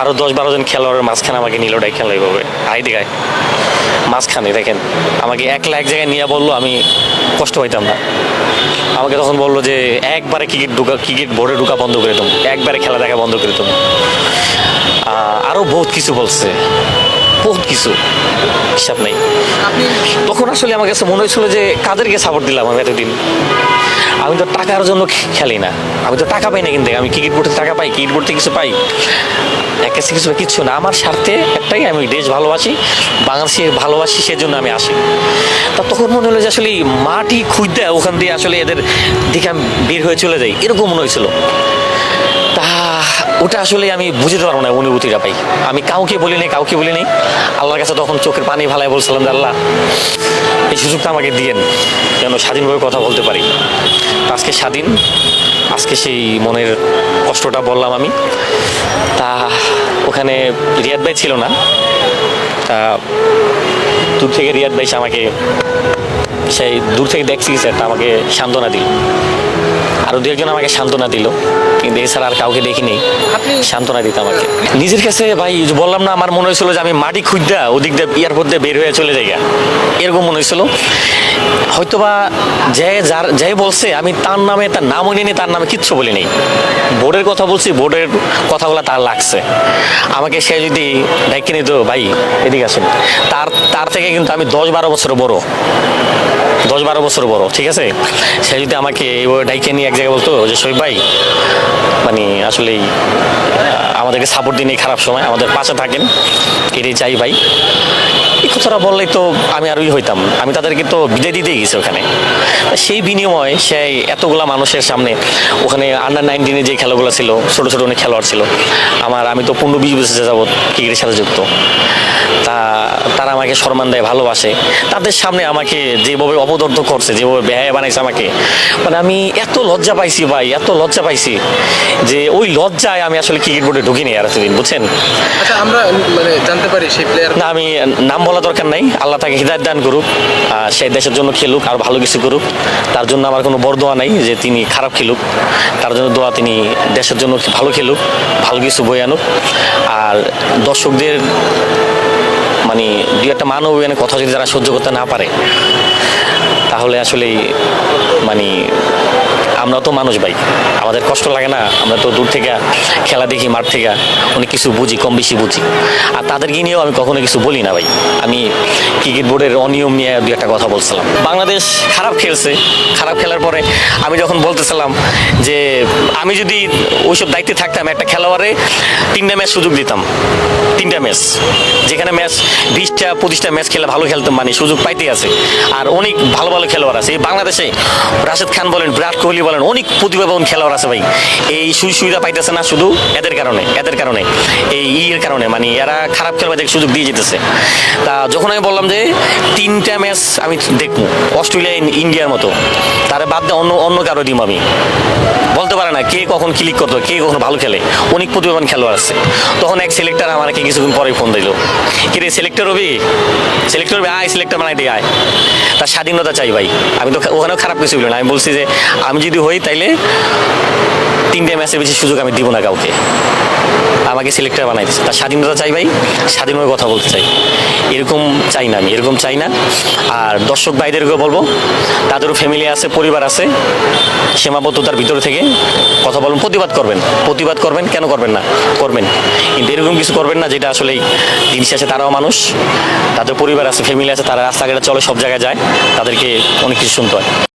আরও দশ বারো জন খেলোয়াড়ের মাঝখানে আমাকে নিল ডাই খেলা এইভাবে আই দেখায়। মাঝখানে, দেখেন, আমাকে একলা এক জায়গায় নিয়ে বলল, আমি কষ্ট পাইতাম না। আমাকে তখন বলল যে, একবারে ক্রিকেট ঢুকা ক্রিকেট বোর্ডে ঢুকা বন্ধ করে দেবো একবারে খেলা দেখা বন্ধ করে দেবো আরও বহুত কিছু বলছে। বহুত কিছু হিসাব নেই। তখন আসলে আমার কাছে মনে হয়েছিল যে কাদেরকে সাপোর্ট দিলাম আমি এতদিন? আমি তো টাকার জন্য খেলি না। আমি তো টাকা পাই না কিন্তু। আমি ক্রিকেট বোর্ডে টাকা পাই ক্রিকেট বোর্ডে কিছু পাই। এক কাছে কিছু কিচ্ছু না। আমার স্বার্থে একটাই, আমি দেশ ভালোবাসি বাংলাদেশে ভালোবাসি, সেজন্য আমি আসি। তা তখন মনে হলো যে আসলে মাটি খুঁজতে ওখান দিয়ে আসলে এদের দিকে আমি বের হয়ে চলে যাই। এরকম মনে হয়েছিল। ওটা আসলে আমি বুঝতে পারব না অনুভূতিটা পাই আমি কাউকে বলি নাই, কাউকে বলি নাই। আল্লাহর কাছে তখন চোখের পানি ভালায় বলছিলাম যে, আল্লাহ, এই সুযোগটা আমাকে দিয়েন, যেন স্বাধীনভাবে কথা বলতে পারি। আজকে স্বাধীন, আজকে সেই মনের কষ্টটা বললাম আমি। তা ওখানে রিয়াদ ভাই ছিল না। তা দূর থেকে রিয়াদ ভাই আমাকে সেই দূর থেকে দেখছি স্যার তা আমাকে সান্ত্বনা দিল। আরও দু একজন আমাকে সান্ত্বনা দিল কিন্তু এছাড়া আর কাউকে দেখিনি। সান্ত্বনা দিত আমাকে। নিজের কাছে ভাই বললাম না আমার মনে হয়েছিল যে আমি মাটি খুঁজা ওদিক দিয়ে এয়ারপোর্ট দিয়ে বের হয়ে চলে যাই এরকম মনে হয়েছিল। হয়তোবা যে যার যে বলছে আমি তার নামে তার নাম নিয়ে তার নামে কিচ্ছু বলি নেই বোর্ডের কথা বলছি বোর্ডের কথাগুলো তার লাগছে। আমাকে সে যদি ডাইকে নিত ভাই এদিকে আসেন। তার তার থেকে কিন্তু আমি দশ বারো বছর বড়। দশ বারো বছর বড়, ঠিক আছে? সে যদি আমাকে এইভাবে ডাইকে নিয়ে এক জায়গায় বলতো যে শৈব ভাই মানে আসলেই আমাদেরকে সাপোর্ট দিন খারাপ সময়, আমাদের পাশে থাকেন, এটাই চাই ভাই। এই কথাটা বললেই তো আমি আরোই হইতাম। আমি তাদেরকে তো বিদায় দিতে গেছি ওখানে। সেই বিনিময়ে সেই এতগুলা মানুষের সামনে ওখানে আন্ডার নাইনটিনে যে খেলাগুলো ছিল ছোট ছোটো অনেক খেলোয়াড় ছিল আমার আমি তো পনেরো বিশ বছর যাবৎ ক্রিকেটের সাথে যুক্ত। তা তারা আমাকে সম্মান দেয় ভালোবাসে। তাদের সামনে আমাকে যেভাবে অপদর্থ করছে যেভাবে ব্যয় বানাইছে আমাকে মানে আমি এত লজ্জা পাইছি ভাই এত লজ্জা পাইছি যে ওই লজ্জায় আমি আসলে ক্রিকেট বোর্ডে ঢুকিনি আর এতদিন বুঝছেন? আচ্ছা আমরা মানে জানতে পারি সেই প্লেয়ার না আমি নাম বলা দরকার নাই। আল্লাহ তাকে হৃদায়ত দান করুক আহ, সে দেশের জন্য খেলুক আর ভালো কিছু করুক। তার জন্য আমার কোনো বড় দোয়া নাই যে তিনি খারাপ খেলুক। তার জন্য দোয়া তিনি দেশের জন্য ভালো খেলুক ভালো কিছু বই আনুক। আর দর্শকদের মানে দু একটা মানব কথা যদি তারা সহ্য করতে না পারে তাহলে আসলেই মানে আমরা তো মানুষ ভাই। আমাদের কষ্ট লাগে না, আমরা তো দূর থেকে খেলা দেখি, মাঠ থেকে। অনেক কিছু বুঝি, কম বেশি বুঝি। আর তাদেরকে নিয়েও আমি কখনো কিছু বলি না ভাই। আমি ক্রিকেট বোর্ডের অনিয়ম নিয়ে দু একটা কথা বলছিলাম। বাংলাদেশ খারাপ খেলছে। খারাপ খেলার পরে আমি যখন বলতেছিলাম যে, আমি যদি ওইসব দায়িত্বে থাকতাম, একটা খেলোয়াড়ে তিনটা ম্যাচ সুযোগ দিতাম। তিনটা ম্যাচ। যেখানে ম্যাচ বিশটা, পঁচিশটা ম্যাচ খেলে ভালো খেলতাম মানে সুযোগ পাইতে আছে। আর অনেক ভালো ভালো খেলোয়াড় আছে। এই বাংলাদেশে রাশেদ খান বলেন, বিরাট কোহলি বলেন, অনেক প্রতিভাবান খেলোয়াড় আছে ভাই। এই সুযোগ সুবিধা পাইতেছে না শুধু এদের কারণে এদের কারণে। এই ইয়ের কারণে মানে এরা খারাপ খেলোয়াড়দের সুযোগ দিয়ে যেতেছে। তা যখন আমি বললাম যে তিনটা ম্যাচ আমি দেখব, অস্ট্রেলিয়া, ইন্ডিয়ার মতো, তারে বাদ দিয়ে অন্য অন্য কারও দিম আমি। বলতে পারে না কে কখন ক্লিক করতো, কে কখন ভালো খেলে। অনেক প্রতিভাবান খেলোয়াড় আছে। তখন এক সিলেক্টর আমাকে কিছুক্ষণ পরে ফোন দিল। কি রে সিলেক্টর হবি? সিলেক্টর হবি, আয় সিলেক্টর দিয়ে আয়। তার স্বাধীনতা চাই ভাই। আমি তো ওখানেও খারাপ কিছু বলি না আমি বলছি যে, আমি যদি হই, তাইলে তিনটে ম্যাচের বেশি সুযোগ আমি দিব না কাউকে। আমাকে সিলেক্টর বানাই দিচ্ছে তার স্বাধীনতা চাই ভাই, স্বাধীনভাবে কথা বলতে চাই। এরকম চাই না আমি, এরকম চাই না। আর দর্শক ভাইদেরকেও বলব, তাদেরও ফ্যামিলি আছে, পরিবার আছে, সীমাবদ্ধতার ভিতরে থেকে কথা বলুন, প্রতিবাদ করবেন। প্রতিবাদ করবেন, কেন করবেন না? করবেন। কিন্তু এরকম কিছু করবেন না, যেটা আসলে দিন শেষে তারাও মানুষ, তাদের পরিবার আছে ফ্যামিলি আছে, তারা রাস্তাঘাটে চলে, সব জায়গায় যায়, তাদেরকে অনেক কিছু শুনতে হয়।